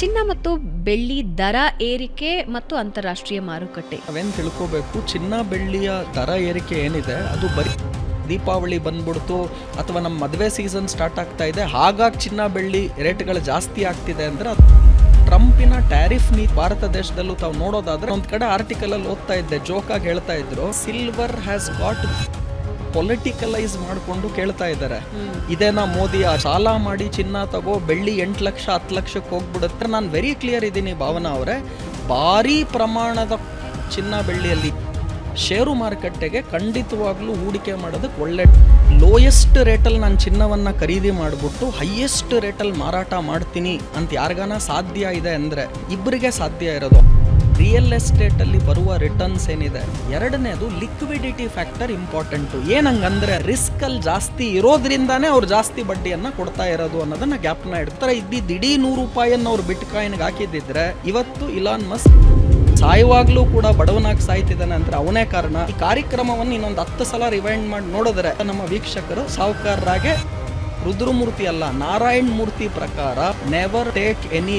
ಚಿನ್ನ ಮತ್ತು ಬೆಳ್ಳಿ ದರ ಏರಿಕೆ ಮತ್ತು ಅಂತಾರಾಷ್ಟ್ರೀಯ ಮಾರುಕಟ್ಟೆ. ನಾವೇನು ತಿಳ್ಕೋಬೇಕು? ಚಿನ್ನ, ಬೆಳ್ಳಿಯ ದರ ಏರಿಕೆ ಏನಿದೆ? ಅದು ಬರೀ ದೀಪಾವಳಿ ಬಂದ್ಬಿಡ್ತು ಅಥವಾ ನಮ್ಮ ಮದುವೆ ಸೀಸನ್ ಸ್ಟಾರ್ಟ್ ಆಗ್ತಾ ಇದೆ. ಹಾಗಾಗಿ ಚಿನ್ನ, ಬೆಳ್ಳಿ ರೇಟ್ಗಳು ಜಾಸ್ತಿ ಆಗ್ತಿದೆ ಅಂದರೆ ಟ್ರಂಪಿನ ಟ್ಯಾರಿಫ್ ನೀ ಭಾರತ ದೇಶದಲ್ಲೂ ತಾವು ನೋಡೋದಾದ್ರೆ ಒಂದ್ ಕಡೆ ಆರ್ಟಿಕಲ್ ಅಲ್ಲಿ ಓದ್ತಾ ಇದ್ದೆ ಜೋಕಾಗಿ ಹೇಳ್ತಾ ಇದ್ರು ಸಿಲ್ವರ್ ಹ್ಯಾಸ್ ಗಾಟ್ ಪೊಲಿಟಿಕಲೈಸ್ ಮಾಡಿಕೊಂಡು ಕೇಳ್ತಾ ಇದ್ದಾರೆ. ಇದೇನಾ ಮೋದಿ ಆ ಸಾಲ ಮಾಡಿ ಚಿನ್ನ ತಗೋ ಬೆಳ್ಳಿ ಎಂಟು ಲಕ್ಷ ಹತ್ತು ಲಕ್ಷಕ್ಕೆ ಹೋಗ್ಬಿಡುತ್ತೆ. ನಾನು ವೆರಿ ಕ್ಲಿಯರ್ ಇದ್ದೀನಿ ಭಾವನಾ ಅವರೇ. ಭಾರಿ ಪ್ರಮಾಣದ ಚಿನ್ನ ಬೆಳ್ಳಿಯಲ್ಲಿ ಷೇರು ಮಾರುಕಟ್ಟೆಗೆ ಖಂಡಿತವಾಗ್ಲೂ ಹೂಡಿಕೆ ಮಾಡೋದಕ್ಕೆ ಒಳ್ಳೆ ಲೋಯೆಸ್ಟ್ ರೇಟಲ್ಲಿ ನಾನು ಚಿನ್ನವನ್ನು ಖರೀದಿ ಮಾಡಿಬಿಟ್ಟು ಹೈಯೆಸ್ಟ್ ರೇಟಲ್ಲಿ ಮಾರಾಟ ಮಾಡ್ತೀನಿ ಅಂತ ಯಾರಿಗಾನ ಸಾಧ್ಯ ಇದೆ ಅಂದರೆ ಇಬ್ಬರಿಗೆ ಸಾಧ್ಯ ಇರೋದು. ರಿಯಲ್ ಎಸ್ಟೇಟಲ್ಲಿ ಬರುವ ರಿಟರ್ನ್ಸ್ ಏನಿದೆ? ಎರಡನೇದು ಲಿಕ್ವಿಡಿಟಿ ಫ್ಯಾಕ್ಟರ್ ಇಂಪಾರ್ಟೆಂಟು ಏನಂಗಂದ್ರೆ ರಿಸ್ಕ್ ಅಲ್ಲಿ ಜಾಸ್ತಿ ಇರೋದ್ರಿಂದಾನೇ ಅವ್ರು ಜಾಸ್ತಿ ಬಡ್ಡಿಯನ್ನು ಕೊಡ್ತಾ ಇರೋದು ಅನ್ನೋದನ್ನ ಗ್ಯಾಪ್ನ ಇಡ್ತಾರೆ ಇದ್ದಿದ್ದು ಇಡೀ ನೂರು ರೂಪಾಯಿಯನ್ನು ಅವ್ರು ಬಿಟ್ ಕಾಯಿನ್ಗೆ ಹಾಕಿದ್ದಿದ್ರೆ ಇವತ್ತು ಇಲಾನ್ ಮಸ್ ಸಾಯುವಾಗ್ಲೂ ಕೂಡ ಬಡವನಾಗಿ ಸಾಯ್ತಿದ್ದಾನೆ ಅಂದ್ರೆ ಅವನೇ ಕಾರಣ. ಈ ಕಾರ್ಯಕ್ರಮವನ್ನು ಇನ್ನೊಂದು ಹತ್ತು ಸಲ ರಿವೈಂಡ್ ಮಾಡಿ ನೋಡಿದ್ರೆ ನಮ್ಮ ವೀಕ್ಷಕರು ಸಾಹುಕಾರರಾಗೆ ರುದ್ರಮೂರ್ತಿ ಅಲ್ಲ, ನಾರಾಯಣ್ ಮೂರ್ತಿ ಪ್ರಕಾರ ನೆವರ್ ಟೇಕ್ ಎನಿ